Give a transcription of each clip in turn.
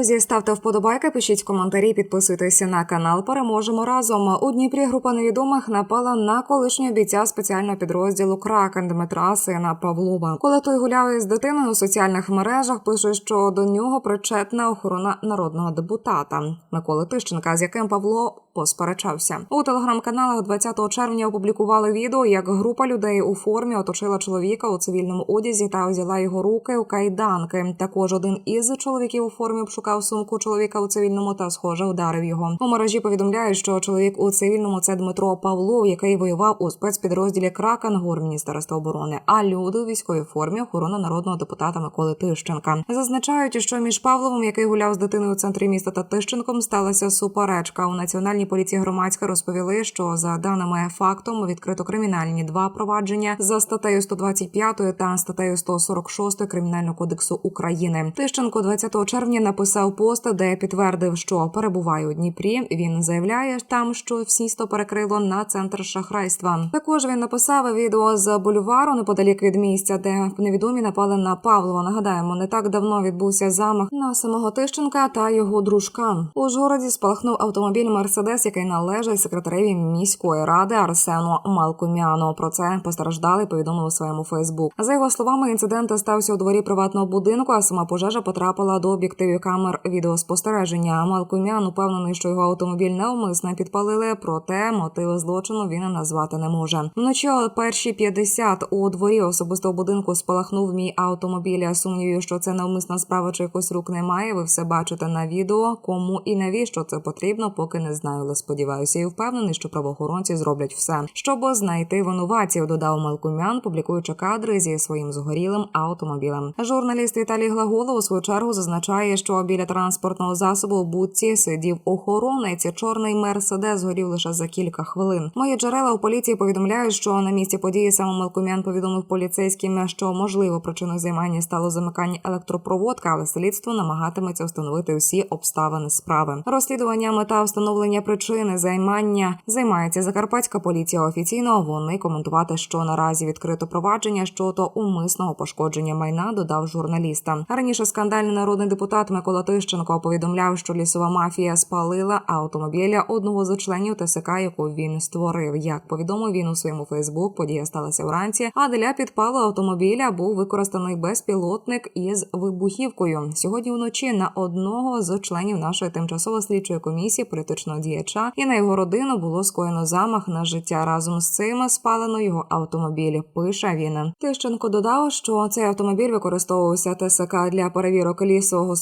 Друзі, ставте вподобайки, пишіть коментарі, підписуйтеся на канал. Переможемо разом. У Дніпрі група невідомих напала на колишнього бійця спеціального підрозділу Кракен Дмитра сина Павлова. Коли той гуляв із дитиною у соціальних мережах, пише, що до нього причетна охорона народного депутата Миколи Тищенка, з яким Павло посперечався. У телеграм-каналах 20 червня опублікували відео, як група людей у формі оточила чоловіка у цивільному одязі та взяла його руки у кайданки. Також один із чоловіків у формі обшукав сумку чоловіка у цивільному та, схоже, ударив його. У мережі повідомляють, що чоловік у цивільному це Дмитро Павлов, який воював у спецпідрозділі Кракен гор Міністерства оборони. А люди у військовій формі охорона народного депутата Миколи Тищенка зазначають, що між Павловим, який гуляв з дитиною у центрі міста та Тищенком, сталася суперечка. У національній поліції громадська розповіли, що за даними фактом відкрито кримінальні два провадження за статтею 125 та статтею 146 кримінального кодексу України. Тищенко 20 червня написав пост, де підтвердив, що перебуває у Дніпрі. Він заявляє там, що всі сто перекрило на центр шахрайства. Також він написав відео з бульвару неподалік від місця, де невідомі напали на Павлова. Нагадаємо, не так давно відбувся замах на самого Тищенка та його дружка. У Жгороді спалахнув автомобіль Мерседес, який належить секретареві міської ради Арсену Малкумяну. Про це постраждали повідомив у своєму Фейсбук. За його словами, інцидент стався у дворі приватного будинку, а сама пожежа потрапила до об'єктивів камер відеоспостереження. Малкумян упевнений, що його автомобіль навмисно підпалили, проте мотиви злочину він назвати не може. Вночі о перші 50 у дворі особистого будинку спалахнув мій автомобіль. Я сумніваю, що це навмисна справа чи якось рук немає. Ви все бачите на відео. Кому і навіщо це потрібно, поки не знаю. Але сподіваюся, і впевнений, що правоохоронці зроблять все, щоб знайти винуватців. Додав Малкумян, публікуючи кадри зі своїм згорілим автомобілем. Журналіст Віталій Глаголов у свою чергу зазначає, що біля транспортного засобу у будці сидів охоронець. Чорний мерседес згорів лише за кілька хвилин. Мої джерела у поліції повідомляють, що на місці події саме Малкумян повідомив поліцейським, що можливо причиною займання стало замикання електропроводка, але слідство намагатиметься встановити всі обставини справи. Розслідування та встановлення причини займання займається закарпатська поліція. Офіційно вони коментувати, що наразі відкрито провадження щодо умисного пошкодження майна, додав журналіста. Раніше скандальний народний депутат Микола Тищенко повідомляв, що лісова мафія спалила автомобіля одного з членів ТСК, яку він створив. Як повідомив він у своєму Фейсбук, подія сталася вранці. А для підпалу автомобіля був використаний безпілотник із вибухівкою. Сьогодні вночі на одного з членів нашої тимчасово слідчої комісії політичного діяча і на його родину було скоєно замах на життя. Разом з цим спалено його автомобіль. Пише він. Тищенко додав, що цей автомобіль використовувався ТСК для перевірок лісового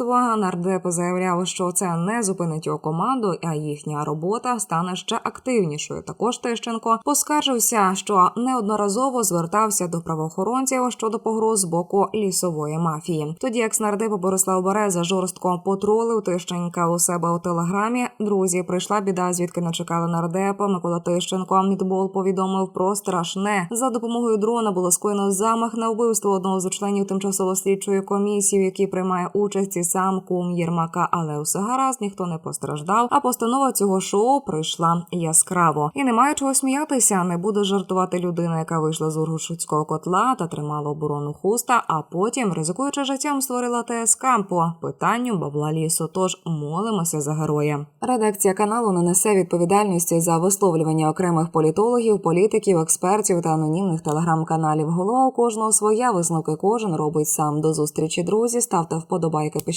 господарства. Нардеп заявляв, що це не зупинить його команду, а їхня робота стане ще активнішою. Також Тищенко поскаржився, що неодноразово звертався до правоохоронців щодо погроз з боку лісової мафії. Тоді як нардепа Борислав Береза жорстко потролив Тищенка у себе у телеграмі. Друзі, прийшла біда, звідки не чекали нардепа. Микола Тищенко Мідбол повідомив про страшне за допомогою дрона було скоєно замах на вбивство одного з членів тимчасово слідчої комісії, в якій приймає участь і сам кум Єрмака. Але усе гаразд, ніхто не постраждав. А постанова цього шоу прийшла яскраво. І немає чого сміятися. Не буде жартувати людина, яка вийшла з Ургушуцького котла та тримала оборону хуста. А потім, ризикуючи життям, створила ТСК по питанню бабла лісу. Тож молимося за героя. Редакція каналу не несе відповідальності за висловлювання окремих політологів, політиків, експертів та анонімних телеграм-каналів. Голова у кожного своя висновки кожен робить сам. До зустрічі, друзі. Ставте вподобайки,